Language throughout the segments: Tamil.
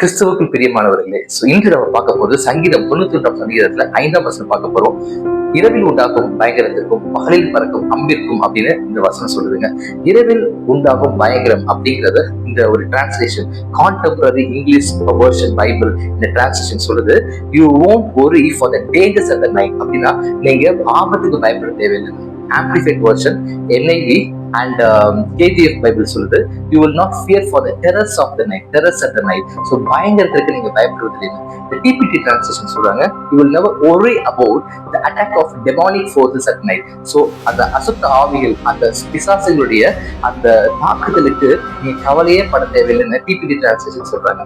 கிறிஸ்துவுக்குள் பிரியமானவர்களே ஸோ இன்று நம்ம பார்க்க போது சங்கீதம் தொண்ணூத்தி ஒன்றாம் சங்கீதத்துல ஐந்தாம் வசனம் பார்க்க போறோம். இரவில் உண்டாகும் பயங்கரத்திற்கும் பகலில் பறக்கும் அம்பிற்கும் அப்படின்னு இந்த வசனம் சொல்லுதுங்க. இரவில் உண்டாகும் பயங்கரம் அப்படிங்கறத இந்த ஒரு translation contemporary English version Bible இந்த டிரான்ஸ்லேஷன் சொல்லுது. யூ ஒரு worry for the dangers at the night அப்படின்னா நீங்க ஆபத்துக்கு பயப்பட தேவையில்லை. Amplified version NIV and KGF Bible சொல்லுது. You will not fear for the terrors of the night terrors at the night so பயங்கரத்திற்கு நீங்க பயப்படுவது இல்லை இந்த டிபிடி டிரான்ஸ்லேஷன் சொல்றாங்க. You will never worry about the attack of demonic forces at night so அந்த அசுத்த ஆவிகள் அந்த பிசாசுகளுடைய அந்த தாக்குதலுக்கு நீ கவலையே பட தேவையில்லைன்னு டிபிடி டிரான்ஸ்லேஷன் சொல்றாங்க.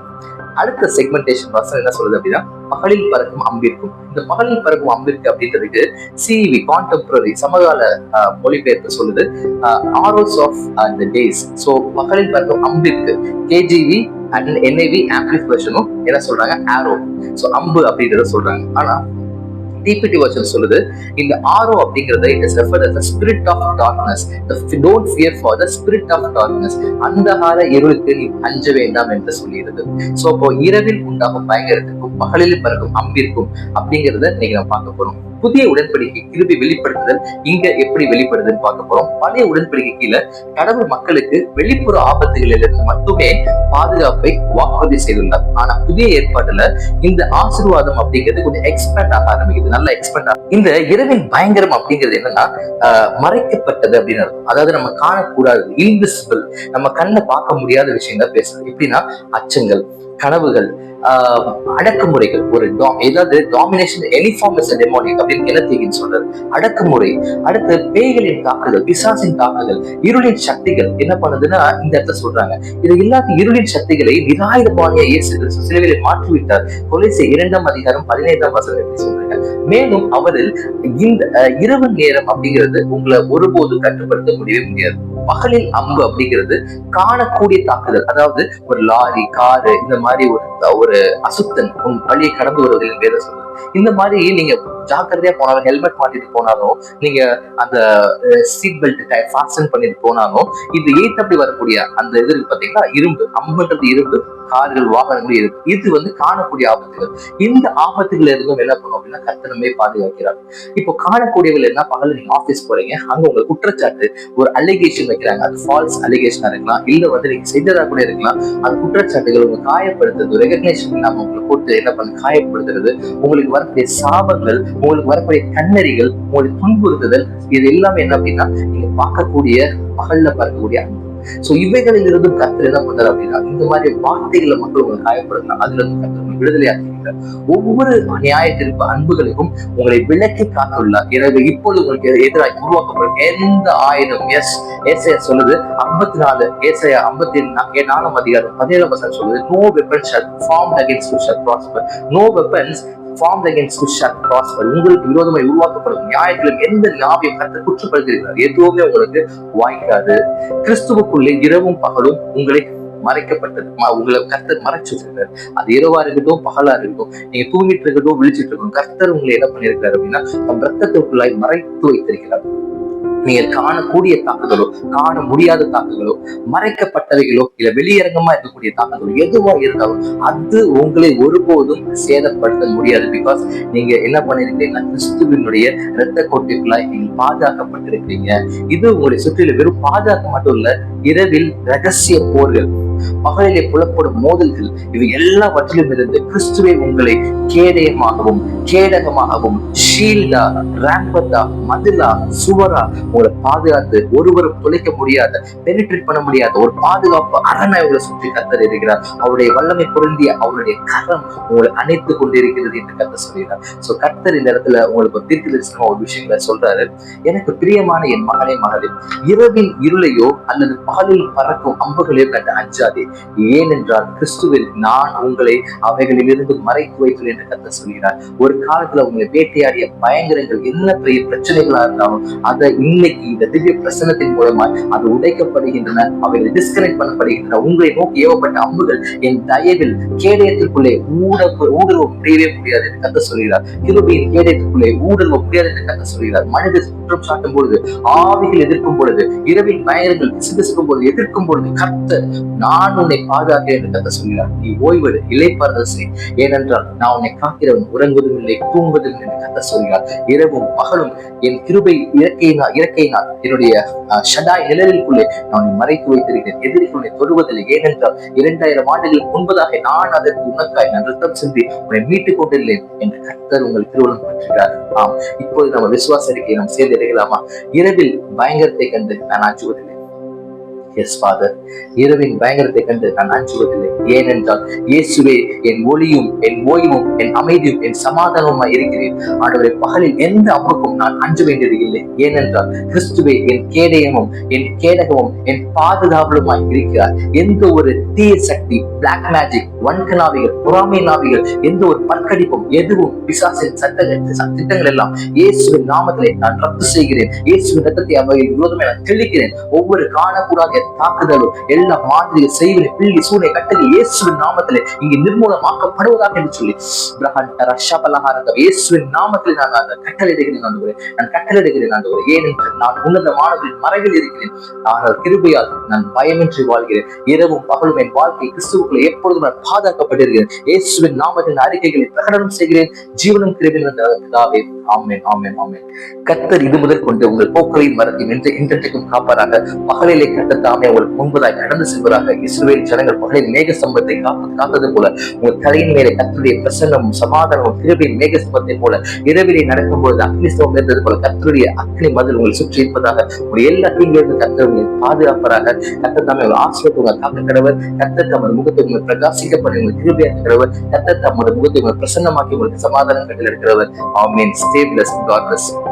அடுத்த செக்மெண்டேஷன் வசனம் என்ன சொல்லுது அப்படின்னா பகலில் பறக்கும் அம்பிற்கும். இந்த பகலில் பறக்கும் அம்பிற்கு அப்படின்றதுக்கு சிவி கான்டெம்பரரி சமகால ஆஹ், மொழிபெயர்ப்பு சொல்லுது. Arrows of the days so பகலில் பறக்கும் அம்பிற்கு கேஜிவி அண்ட் என்ஐவி ஆம்பிளிஃபிகேஷனும் என்ன சொல்றாங்க? ஆரோ ஸோ அம்பு அப்படின்றத சொல்றாங்க. ஆனா டிபிடி வெர்ஷன் சொல்லுது. இந்த ஆரோ அப்படிங்கறது it is refer as spirit of darkness don't fear for the spirit of darkness of darkness. அந்தகார இருளுக்கு நீ அஞ்ச வேண்டாம் என்று சொல்லிடுது சோ இப்போ இரவில் உண்டாகும் பயங்கரத்துக்கும் பகலில் பறக்கும் அம்பிற்கும் அப்படிங்கறத இன்னைக்கு நம்ம பார்க்க போறோம். புதிய உடன்படிக்கை கிருபி வெளிப்படுத்துதல் இங்க எப்படி வெளிப்படுதுன்னு பார்க்க போறோம். பழைய உடன்படிக்கை கீழே கடவுள் மக்களுக்கு வெளிப்புற ஆபத்துகளில் இருந்து மட்டுமே பாதுகாப்பை வாக்குறுதி செய்துள்ளார். ஆனா புதிய ஏற்பாட்டுல இந்த ஆசீர்வாதம் அப்படிங்கிறது கொஞ்சம் எக்ஸ்பேண்ட் ஆக ஆரம்பிக்குது. நல்லா எக்ஸ்பெண்ட் ஆகும் இந்த இரவின் பயங்கரம் அப்படிங்கிறது என்னன்னா மறைக்கப்பட்டது அப்படின்னு அர்த்தம். அதாவது நம்ம காணக்கூடாது இன்விசிபிள் நம்ம கண்ணை பார்க்க முடியாத விஷயங்கள் பேசுறது. எப்படின்னா அச்சங்கள் கனவுகள் அடக்குமுறைகள். ஒரு dom- ஏதாவது டாமினேஷன் எனிஃபார்ம் இஸ் டெமோனிக் அப்படின்னு கிணத்தீகின்னு சொல்றது அடக்குமுறை. அடுத்து பேய்களின் தாக்குதல் பிசாசின் தாக்குதல் இருளின் சக்திகள். என்ன பண்ணுதுன்னா இந்த இடத்துல சொல்றாங்க. இது இல்லாத இருளின் சக்திகளை நிராயுதபாணிய இயேசு கிறிஸ்து சிலுவையிலே மாற்றிவிட்டார். கொலைசை இரண்டாம் அதிகாரம் பதினைந்தாம் வசனம் எப்படி சொல்றாங்க? மேலும் அவரில் இந்த இரவு நேரம் அப்படிங்கிறது உங்களை ஒருபோது கட்டுப்படுத்த முடியவே முடியாது. பகலில் அம்பு அப்படிங்கிறது காணக்கூடிய தாக்குதல். அதாவது ஒரு லாரி காரு இந்த மாதிரி ஒரு ஒரு அசுத்தன் உன் வழியை கடந்து வருவதில் வேத சொல்லுது இந்த மாதிரி நீங்க ஜாக்கிரதையா போனாலும் ஹெல்மெட் மாட்டிட்டு போனாலும் நீங்க அந்த சீட் பெல்ட் ஃபாஸ்டன் பண்ணிட்டு போனாலும் இந்த எய்த் அப்படி வரக்கூடிய அந்த இது இருக்கு பாத்தீங்களா? இரும்பு. அம்புன்றது இரும்பு கார்கள் வாகனங்கள் இருக்கு இது வந்து காணக்கூடிய ஆபத்துகள். இந்த ஆபத்துகள் இருந்தும் என்ன பண்ணும் அப்படின்னா கத்தனமே பாதுகாக்கிறார். இப்போ காணக்கூடியவர்கள் என்ன பகல நீங்க ஆபீஸ் போறீங்க அங்க உங்க குற்றச்சாட்டு ஒரு அலிகேஷன் வைக்கிறாங்க. அது ஃபால்ஸ் அலிகேஷனா இருக்கலாம் இல்ல வந்து நீங்க செஞ்சதா கூட இருக்கலாம். அது குற்றச்சாட்டுகள் உங்க காயப்படுத்துறது ரெகக்னேஷன் இல்லாம உங்களை போட்டு என்ன பண்ண காயப்படுத்துறது உங்களுக்கு வரக்கூடிய சாபங்கள் உங்களுக்கு வரக்கூடிய கண்ணறிகள் உங்களுக்கு துன்புறுத்துதல் இது எல்லாமே என்ன அப்படின்னா நீங்க பார்க்கக்கூடிய பகல்ல பார்க்கக்கூடிய சோ இவைகளில் இருந்து கத்தர் என்ன பண்றாரு அப்படின்னா இந்த மாதிரி வார்த்தைகளை மக்கள் உங்களை காயப்படுத்தலாம் அதுல இருந்து கத்தர் உங்களை விடுதலையாக்குகிறார் ஒவ்வொரு நியாயத்திற்கு அன்புகளுக்கும் உங்களை விலக்கி காத்துள்ளார். எனவே இப்பொழுது உங்களுக்கு எதிராக உருவாக்கப்படும் எந்த ஆயுதம் எஸ் ஏசையா சொல்லுது ஐம்பத்தி நாலு ஏசையா ஐம்பத்தி நாலாம் அதிகாரம் பதினேழாம் வசனம் சொல்லுது no weapons form against shall prosper no weapons form against shall prosper உங்களுக்கு விரோதமாய் உருவாக்கப்படும் நியாயத்திலும் எந்த ஞாபகம் கருத்து குற்றப்படுத்துகிறார் எதுவுமே உங்களுக்கு வாய்க்காது. கிறிஸ்துவுக்குள்ளே இரவும் பகலும் உங்களை மறைக்கப்பட்டது. உங்களை கர்த்தர் மறைச்சு வச்சிருக்காரு அது இரவா இருக்கட்டும் பகலா இருக்கட்டும். நீங்க தூங்கிட்டு இருக்கட்டும் விழிச்சிட்டு இருக்கட்டும் கர்த்தர் உங்களை என்ன பண்ணிருக்காரு அப்படின்னா தம் ரத்தத்திற்குள்ளாய் மறைத்து வைத்திருக்கிறார். நீங்கள் காணக்கூடிய தாக்குதலோ காண முடியாத தாக்குதலோ மறைக்கப்பட்டவைகளோ இல்ல வெளியரங்கமா இருக்கக்கூடிய தாக்குதலோ எதுவா இருந்தாலும் அது உங்களை ஒருபோதும் சேதப்படுத்த முடியாது. பிகாஸ் நீங்க என்ன பண்ணிருக்கீங்கன்னா கிறிஸ்துவினுடைய இரத்த கோட்டைக்குள்ளாய் நீங்கள் பாதுகாக்கப்பட்டிருக்கீங்க இது உங்களை சுற்றில வெறும் பாதுகாக்க மட்டும் இல்ல இரவில் ரகசிய போர்கள் பகலிலே புலப்படும் மோதல்கள் இவை எல்லாவற்றிலும் இருந்து கிறிஸ்துவை உங்களை கேடயமாகவும் கேடகமாகவும் ஷீல்டா ரேம்பத்தா மதிலா சுவரா உங்களை பாதுகாத்து ஒருவரும் துளைக்க முடியாத பெனிட்ரேட் பண்ண முடியாத ஒரு பாதுகாப்பு அரணை உங்களை சுற்றி கத்தர் இருக்கிறார். அவருடைய வல்லமை பொருந்திய அவருடைய கரம் உங்களை அணைத்துக் கொண்டிருக்கிறது என்று கத்த சொல்கிறார். சோ கத்தர் இந்த இடத்துல உங்களுக்கு ஒரு தரிசனமா ஒரு விஷயங்களை சொல்றாரு. எனக்கு பிரியமான என் மகனே மகளே இரவின் இருளையோ அல்லது பகலில் பறக்கும் அம்புகளையோ கண்டு அஞ்சாதே பயப்படாதே ஏனென்றால் கிறிஸ்துவில் நான் உங்களை அவைகளிலிருந்து மறைத்து வைத்தேன் என்று கத்த சொல்கிறார். ஒரு காலத்துல உங்களை வேட்டையாடிய பயங்கரங்கள் என்ன பெரிய பிரச்சனைகளா இருந்தாலும் அதை இன்னைக்கு இந்த திவ்ய பிரசனத்தின் மூலமா அது உடைக்கப்படுகின்றன அவைகள் டிஸ்கனெக்ட் பண்ணப்படுகின்றன. உங்களை நோக்கி ஏவப்பட்ட அம்புகள் என் தயவில் கேடயத்திற்குள்ளே ஊட ஊடுருவ முடியவே முடியாது என்று கத்த சொல்கிறார். கிருபியின் கேடயத்திற்குள்ளே ஊடுருவ முடியாது என்று கத்த சொல்கிறார். மனித குற்றம் சாட்டும் பொழுது ஆவிகள் எதிர்க்கும் பொழுது இரவின் பயங்கரங்கள் பிசுபிசுக்கும் பொழுது எதிர்க்கும் பொழுது கத்த நான் நான் உன்னை பாதுகாக்கிறேன் என்று கத்த சொல்கிறார். நீ ஓய்வெடு இலைப்பாறுதல் செய். ஏனென்றால் நான் உன்னை காக்கிறவன் உறங்குவதும் இல்லை தூங்குவதும் என்று கத்த சொல்கிறார். இரவும் பகலும் என் கிருபை இறக்கையினால் இறக்கையினால் என்னுடைய ஷடாய் நிழலிற்குள்ளே நான் உன்னை மறைத்து வைத்திருக்கிறேன். எதிரிகளுடைய தொடுவதில்லை. ஏனென்றால் இரண்டாயிரம் ஆண்டுகளுக்கு முன்பதாக நான் அதற்கு உனக்காய் நான் ரத்தம் சிந்தி உன்னை மீட்டுக் கொண்டிருந்தேன் என்று கர்த்தர் உங்கள் திருவள்ளம் பற்றுகிறார் ஆம். இப்போது நம்ம விசுவாச அறிக்கையை நாம் சேர்ந்து இறைகலாமா இரவில் பயங்கரத்தை கண்டு நான் அஞ்சுவதில்லை எஸ் ஃபாதர் இரவின் பயங்கரத்தை கண்டு நான் அஞ்சுவதில்லை ஏனென்றால் இயேசுவே என் ஒளியும் என் ஓய்வும் என் அமைதியும் என் சமாதானமுமாய் இருக்கிறேன் ஆண்டவரை பகலில் எந்த அம்முக்கும் நான் அஞ்ச வேண்டியது இல்லை. ஏனென்றால் கிறிஸ்துவே என் கேடயமும் என் கேடகமும் என் பாதுகாவலுமாய் இருக்கிறார். எந்த ஒரு தீய சக்தி பிளாக் மேஜிக் வன்கலாவிகள் பொறாமை நாவிகள் எந்த ஒரு பற்கடிப்பும் எதுவும் பிசாசின் சட்டங்கள் திட்டங்கள் எல்லாம் இயேசுவின் நாமத்திலே நான் ரத்து செய்கிறேன். இயேசுவின் ரத்தத்தை அவையில் விரோதமே நான் தெளிக்கிறேன் ஒவ்வொரு காணக்கூடாத தாக்குதலும் எல்லா மாதிரி செய்வினை பிள்ளி சூனை கட்டளை இயேசுவின் நாமத்திலே இங்கு நிர்மூலமாக்கப்படுவதாக என்று சொல்லி. இயேசுவின் நாமத்தில் நான் அந்த கட்டளையிடுகிறேன் ஆண்டவரே நான் கட்டளையிடுகிறேன் ஆண்டவரே ஏனென்று நான் உன்னதமானவரின் மறைவில் இருக்கிறேன். ஆனால் கிருபையால் நான் பயமின்றி வாழ்கிறேன். இரவும் பகலும் என் வாழ்க்கை கிறிஸ்துவுக்குள்ள எப்பொழுதும் நான் பாதுகாக்கப்பட்டிருக்கிறேன் இயேசுவின் நாமத்தின் அறிக்கைகளை பிரகடனம் செய்கிறேன். ஜீவனம் கிருபின் பிதாவே ஆமேன் ஆமேன் ஆமேன். கத்தர் இது முதல் கொண்டு உங்கள் போக்களையும் மரத்தையும் என்று இன்றைக்கும் காப்பாராக. பகலிலே கத்தர் தாமே உங்களுக்கு முன்பதாய் கடந்து செல்வதாக இஸ்ரேல் ஜனங்கள் பகலில் மேக சம்பத்தை காப்பு காத்தது போல உங்கள் தலையின் மேலே கத்தருடைய பிரசன்னமும் சமாதானமும் கிருபையின் மேக சம்பத்தை போல இரவிலே நடக்கும்போது அக்னி ஸ்தவம் இருந்தது போல கத்தருடைய அக்னி மதில் உங்களை சுற்றி இருப்பதாக உங்கள் எல்லா தீங்கிலிருந்து கத்தர் உங்களை பாதுகாப்பராக. கத்தர் தாமே உங்கள் ஆசிரியத்தை உங்களை காக்க கடவர் கத்தர் தமது முகத்தை உங்களை பிரகாசிக்க பண்ணி உங்களை கிருபையாக்க கடவர் கத்தர் தமது முகத்தை உங்களை பிரசன்னமாக்கி உங்களுக்கு சமாதானம் கட்டில் இருக்கிறவர். ஆமீன். Stay stay blessed. God bless you.